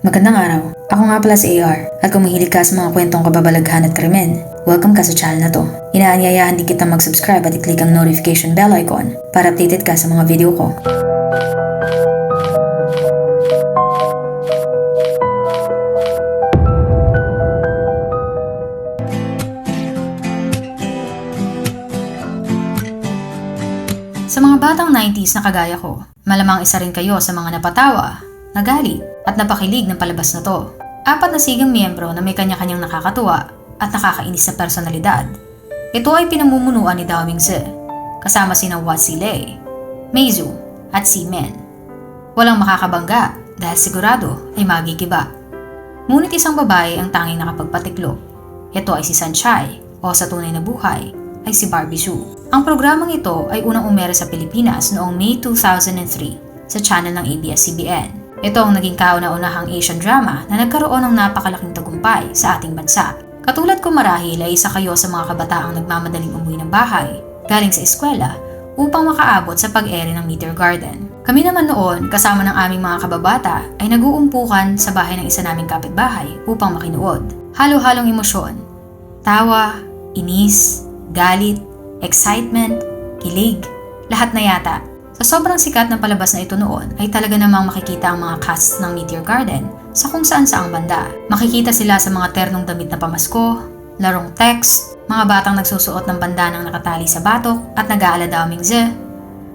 Magandang araw. Ako nga pala si AR at kung mahilig ka sa mga kwentong kababalaghan at krimen, welcome ka sa channel na to. Inaanyayahan din kita mag-subscribe at i-click ang notification bell icon para updated ka sa mga video ko. Sa mga batang 90s na kagaya ko, malamang isa rin kayo sa mga napatawa, nagalit, at napakilig ng palabas na to. Apat na sigang miyembro na may kanya-kanyang nakakatuwa at nakakainis na personalidad. Ito ay pinamumunuan ni Dao Mingzi, kasama sina Wat Lei, Meizu, at Si Men. Walang makakabangga dahil sigurado ay magigiba. Ngunit isang babae ang tanging nakapagpatiklop. Ito ay si Sanchai o sa tunay na buhay ay si Barbie Sue. Ang programang ito ay unang umere sa Pilipinas noong May 2003 sa channel ng ABS-CBN. Ito ang naging kauna-unahang Asian drama na nagkaroon ng napakalaking tagumpay sa ating bansa. Katulad ko marahil ay isa kayo sa mga kabataang nagmamadaling umuwi ng bahay, galing sa eskwela, upang makaabot sa pag-ere ng Meteor Garden. Kami naman noon, kasama ng aming mga kababata, ay naguumpukan sa bahay ng isa naming kapitbahay upang makinuod. Halo-halong emosyon, tawa, inis, galit, excitement, kilig, lahat na yata. Sa sobrang sikat ng palabas na ito noon ay talaga namang makikita ang mga cast ng Meteor Garden sa kung saan saang banda. Makikita sila sa mga ternong damit na pamasko, larong text, mga batang nagsusuot ng bandanang nakatali sa batok at nag-aaladaw mingze.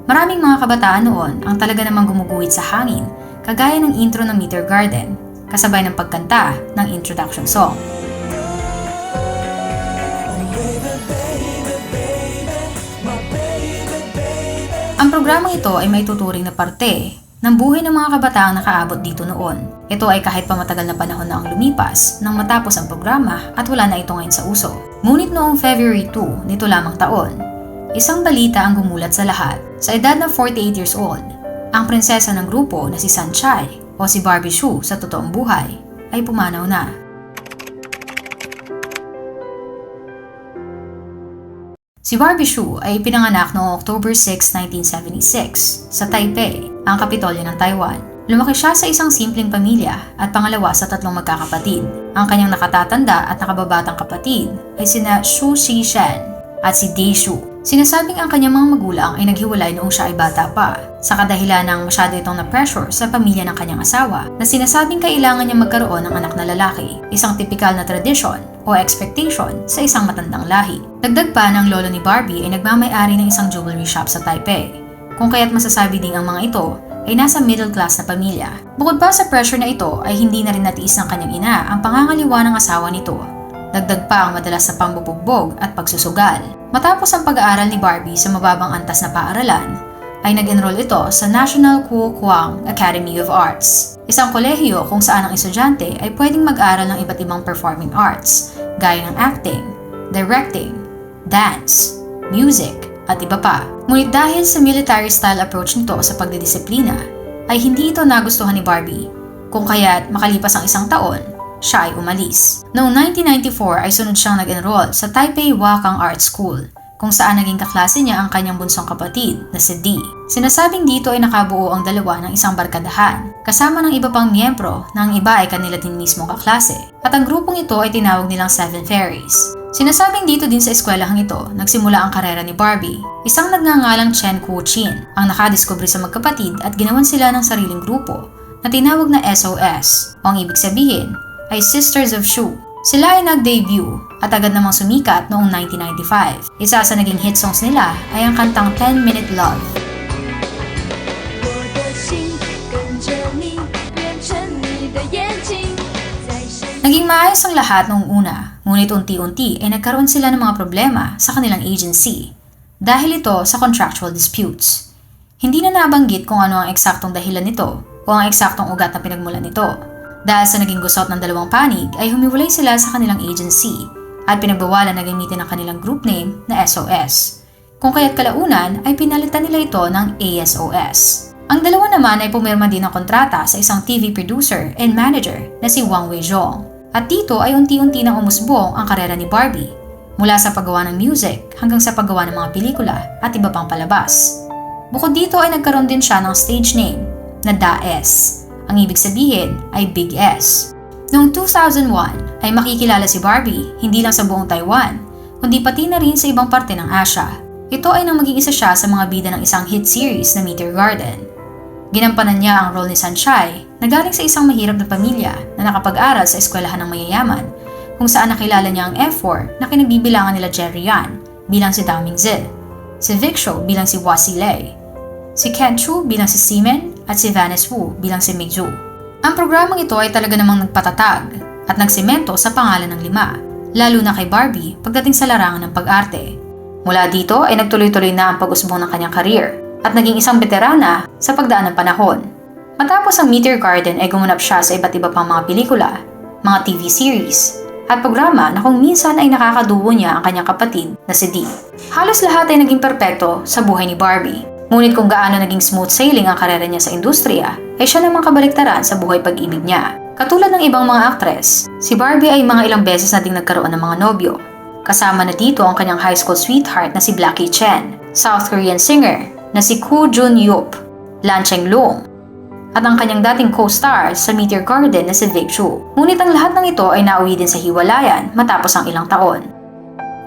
Maraming mga kabataan noon ang talaga namang gumuguhit sa hangin kagaya ng intro ng Meteor Garden kasabay ng pagkanta ng introduction song. Ang programang ito ay may tuturing na parte ng buhay ng mga kabataang nakaabot dito noon. Ito ay kahit pa matagal na panahon na ang lumipas nang matapos ang programa at wala na ito ngayon sa uso. Ngunit noong February 2 nito lamang taon, isang balita ang gumulat sa lahat. Sa edad na 48 years old, ang prinsesa ng grupo na si Sanchai o si Barbie Shu sa totoong buhay ay pumanaw na. Si Barbie Shu ay pinanganak noong October 6, 1976 sa Taipei, ang kapitolyo ng Taiwan. Lumaki siya sa isang simpleng pamilya at pangalawa sa tatlong magkakapatid. Ang kanyang nakatatanda at nakababatang kapatid ay sina Shu Xishan at si Dei Shu. Sinasabing ang kanyang mga magulang ay naghiwalay noong siya ay bata pa sa kadahilan ng masyado itong na-pressure sa pamilya ng kanyang asawa na sinasabing kailangan niya magkaroon ng anak na lalaki, isang tipikal na tradisyon o expectation sa isang matandang lahi. Dagdag pa ng lolo ni Barbie ay nagmamayari ng isang jewelry shop sa Taipei, kung kaya't masasabi ding ang mga ito ay nasa middle class na pamilya. Bukod pa sa pressure na ito ay hindi na rin natiis ng kanyang ina ang pangangaliwa ng asawa nito. Dagdag pa ang madalas na pambubugbog at pagsusugal. Matapos ang pag-aaral ni Barbie sa mababang antas na paaralan, ay nag-enroll ito sa National Kuo Academy of Arts, isang kolehiyo kung saan ang estudyante ay pwedeng mag-aral ng iba't ibang performing arts, gaya ng acting, directing, dance, music, at iba pa. Ngunit dahil sa military style approach nito sa pagdidisiplina, ay hindi ito nagustuhan ni Barbie, kung kaya't makalipas ang isang taon, siya ay umalis. Noong 1994 ay sunod siyang nag-enroll sa Taipei Wakang Art School, kung saan naging kaklase niya ang kanyang bunsong kapatid na si Dee. Sinasabing dito ay nakabuo ang dalawa ng isang barkadahan, kasama ng iba pang miyembro na ang iba ay kanila din mismong kaklase, at ang grupong ito ay tinawag nilang Seven Fairies. Sinasabing dito din sa eskwelahang ito, nagsimula ang karera ni Barbie, isang nagngangalang Chen Kuo Chin, ang nakadiskubre sa magkapatid at ginawan sila ng sariling grupo na tinawag na SOS, o ang ibig sabihin ay Sisters of Shu. Sila ay nag-debut at agad namang sumikat noong 1995. Isa sa naging hit songs nila ay ang kantang 10 Minute Love. Naging maayos ang lahat noong una, ngunit unti-unti ay nagkaroon sila ng mga problema sa kanilang agency dahil ito sa contractual disputes. Hindi na nabanggit kung ano ang eksaktong dahilan nito o ang eksaktong ugat na pinagmulan nito. Dahil sa naging gusot ng dalawang panig ay humiwalay sila sa kanilang agency at pinagbawalan na gamitin ang kanilang group name na SOS. Kung kaya't kalaunan ay pinalitan nila ito ng ASOS. Ang dalawa naman ay pumirma din ng kontrata sa isang TV producer and manager na si Wang Weizhong. At dito ay unti-unti nang umusbong ang karera ni Barbie, mula sa paggawa ng music hanggang sa paggawa ng mga pelikula at iba pang palabas. Bukod dito ay nagkaroon din siya ng stage name na Da S Ang ibig sabihin ay Big S. Noong 2001 ay makikilala si Barbie hindi lang sa buong Taiwan, kundi pati na rin sa ibang parte ng Asia. Ito ay nang maging isa siya sa mga bida ng isang hit series na Meteor Garden. Ginampanan niya ang role ni Sunshine na galing sa isang mahirap na pamilya na nakapag-aral sa eskwelahan ng mayayaman kung saan nakilala niya ang F4 na kinabibilangan nila Jerry Yan bilang si Dao Mingzi, si Vic Show bilang si Wasi Lei, si Ken Chu bilang si Seaman at si Vanes Wu bilang si Meiju. Ang programang ito ay talaga namang nagpatatag at nagsemento sa pangalan ng lima, lalo na kay Barbie pagdating sa larangan ng pag-arte. Mula dito ay nagtuloy-tuloy na ang pag-usbong ng kanyang career at naging isang veterana sa pagdaan ng panahon. Matapos ang Meteor Garden ay gumanap siya sa iba't iba pang mga pelikula, mga TV series, at programa na kung minsan ay nakakaduwo niya ang kanyang kapatid na si Dee. Halos lahat ay naging perpekto sa buhay ni Barbie. Ngunit kung gaano naging smooth sailing ang karera niya sa industriya, ay siya namang kabaliktaran sa buhay pag-ibig niya. Katulad ng ibang mga aktres, si Barbie ay mga ilang beses na ding nagkaroon ng mga nobyo. Kasama na dito ang kanyang high school sweetheart na si Blackie Chen, South Korean singer na si Koo Jun Yup, Lan Cheng Lung, at ang kanyang dating co-star sa Meteor Garden na si Vic Chu. Ngunit ang lahat ng ito ay nauwi din sa hiwalayan matapos ang ilang taon.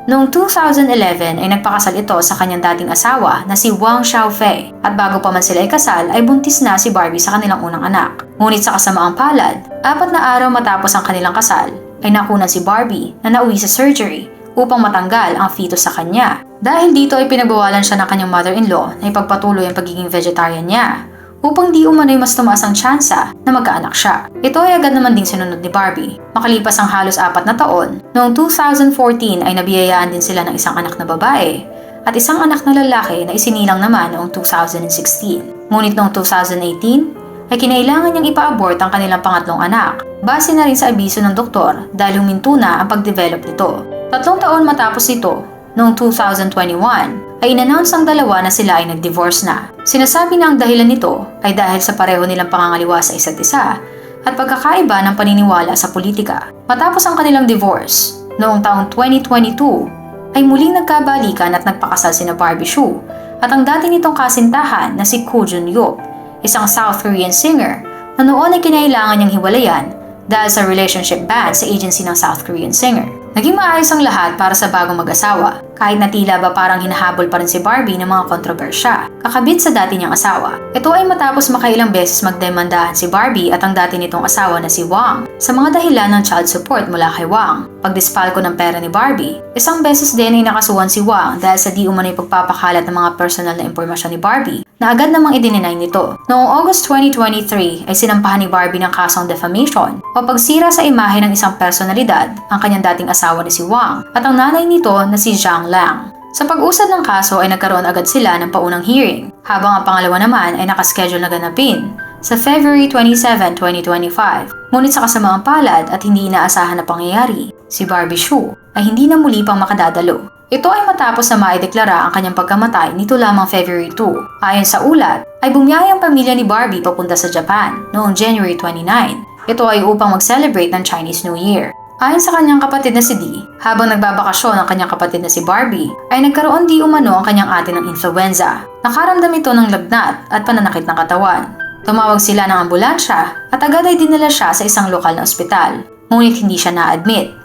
Noong 2011 ay nagpakasal ito sa kanyang dating asawa na si Wang Xiaofei at bago pa man sila ikasal ay buntis na si Barbie sa kanilang unang anak. Ngunit sa kasamaang palad, apat na araw matapos ang kanilang kasal ay nakunan si Barbie na nauwi sa surgery upang matanggal ang fetus sa kanya. Dahil dito ay pinagbawalan siya ng kanyang mother-in-law na ipagpatuloy ang pagiging vegetarian niya upang di umano'y mas tumaas ang tsansa na magkaanak siya. Ito ay agad naman ding sinunod ni Barbie. Makalipas ang halos apat na taon, noong 2014 ay nabiyayaan din sila ng isang anak na babae at isang anak na lalaki na isinilang naman noong 2016. Ngunit noong 2018, ay kinailangan niyang ipa-abort ang kanilang pangatlong anak, base na rin sa abiso ng doktor dahil huminto na ang pag-develop nito. Tatlong taon matapos ito, noong 2021, ay inannounce ang dalawa na sila ay nag-divorce na. Sinasabi na ang dahilan nito ay dahil sa pareho nilang pangangaliwa sa isa't isa at pagkakaiba ng paniniwala sa politika. Matapos ang kanilang divorce, noong taong 2022, ay muling nagkabalikan at nagpakasal sina Barbie Hsu at ang dati nitong kasintahan na si Koo Jun Yup, isang South Korean singer na noon ay kinailangan niyang hiwalayan dahil sa relationship ban sa agency ng South Korean singer. Naging maayos ang lahat para sa bagong mag-asawa, kahit na tila ba parang hinahabol pa rin si Barbie ng mga kontrobersya, kakabit sa dati niyang asawa. Ito ay matapos makailang beses magdemandahan si Barbie at ang dati nitong asawa na si Wang sa mga dahilan ng child support mula kay Wang. Pagdispalko ng pera ni Barbie, isang beses din ay nakasuhan si Wang dahil sa di umano'y pagpapakalat ng mga personal na impormasyon ni Barbie na agad namang idininay nito. Noong August 2023 ay sinampahan ni Barbie ng kasong defamation o pagsira sa imahe ng isang personalidad ang kanyang dating asawa ni si Wang at ang nanay nito na si Zhang Lang. Sa pag-usad ng kaso ay nagkaroon agad sila ng paunang hearing, habang ang pangalawa naman ay nakaschedule na ganapin sa February 27, 2025. Ngunit sa kasamaang palad at hindi inaasahan na pangyayari, si Barbie Hsu ay hindi na muli pang makadadalo. Ito ay matapos na maideklara ang kanyang pagkamatay nito lamang February 2. Ayon sa ulat, ay bumiyay ang pamilya ni Barbie papunta sa Japan noong January 29. Ito ay upang mag-celebrate ng Chinese New Year. Ayon sa kanyang kapatid na si Dee, habang nagbabakasyon ang kanyang kapatid na si Barbie, ay nagkaroon di umano ang kanyang ate ng influenza. Nakaramdam ito ng lagnat at pananakit ng katawan. Tumawag sila ng ambulansya at agad ay dinala siya sa isang lokal na ospital, ngunit hindi siya na-admit.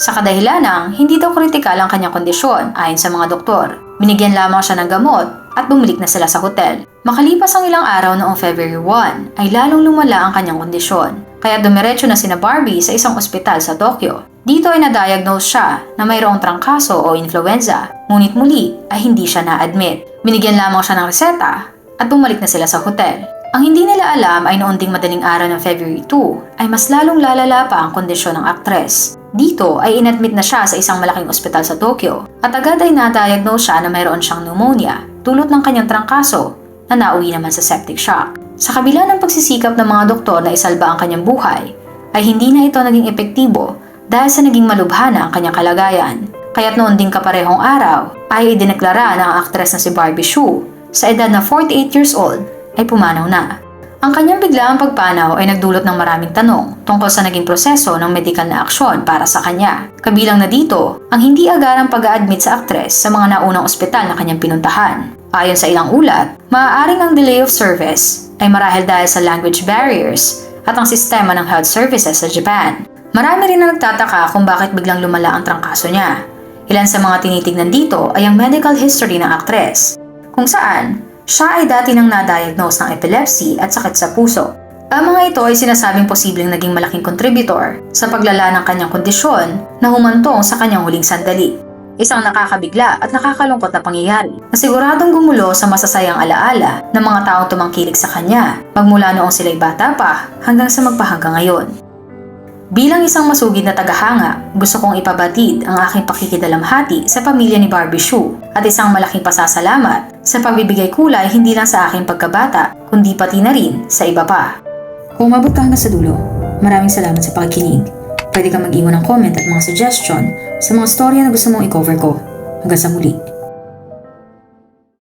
Sa kadahilanang, hindi daw kritikal ang kanyang kondisyon ayon sa mga doktor. Binigyan lamang siya ng gamot at bumalik na sila sa hotel. Makalipas ang ilang araw noong February 1, ay lalong lumala ang kanyang kondisyon. Kaya dumiretso na sina Barbie sa isang ospital sa Tokyo. Dito ay na-diagnose siya na mayroong trangkaso o influenza, ngunit muli ay hindi siya na-admit. Binigyan lamang siya ng reseta at bumalik na sila sa hotel. Ang hindi nila alam ay noon ding madaling araw ng February 2 ay mas lalong lalala pa ang kondisyon ng aktres. Dito ay inadmit na siya sa isang malaking ospital sa Tokyo at agad ay na-diagnose siya na mayroon siyang pneumonia dulot ng kanyang trangkaso na nauwi naman sa septic shock. Sa kabila ng pagsisikap ng mga doktor na isalba ang kanyang buhay, ay hindi na ito naging epektibo dahil sa naging malubha na ang kanyang kalagayan. Kaya't noon ding kaparehong araw ay idineklara ng aktres na si Barbie Hsu sa edad na 48 years old ay pumanaw na. Ang kanyang biglaang pagpanaw ay nagdulot ng maraming tanong tungkol sa naging proseso ng medical na aksyon para sa kanya. Kabilang na dito, ang hindi agarang pag-a-admit sa aktres sa mga naunang ospital na kanyang pinuntahan. Ayon sa ilang ulat, maaaring ang delay of service ay marahil dahil sa language barriers at ang sistema ng health services sa Japan. Marami rin na nagtataka kung bakit biglang lumala ang trangkaso niya. Ilan sa mga tinitignan dito ay ang medical history ng aktres, kung saan siya ay dati nang na-diagnose ng epilepsy at sakit sa puso. Ang mga ito ay sinasabing posibleng naging malaking contributor sa paglala ng kanyang kondisyon na humantong sa kanyang huling sandali. Isang nakakabigla at nakakalungkot na pangyayari na siguradong gumulo sa masasayang alaala ng mga taong tumangkilik sa kanya magmula noong sila'y bata pa hanggang sa magpahanggang ngayon. Bilang isang masugid na tagahanga, gusto kong ipabatid ang aking pakikidalamhati sa pamilya ni Barbie Shue at isang malaking pasasalamat sa pagbibigay kulay hindi lang sa aking pagkabata, kundi pati na rin sa iba pa. Kung umabot ka hanggang sa dulo, maraming salamat sa pakikinig. Pwede kang mag-iwan ng comment at mga suggestion sa mga storya na gusto mong i-cover ko. Hanggang sa muli.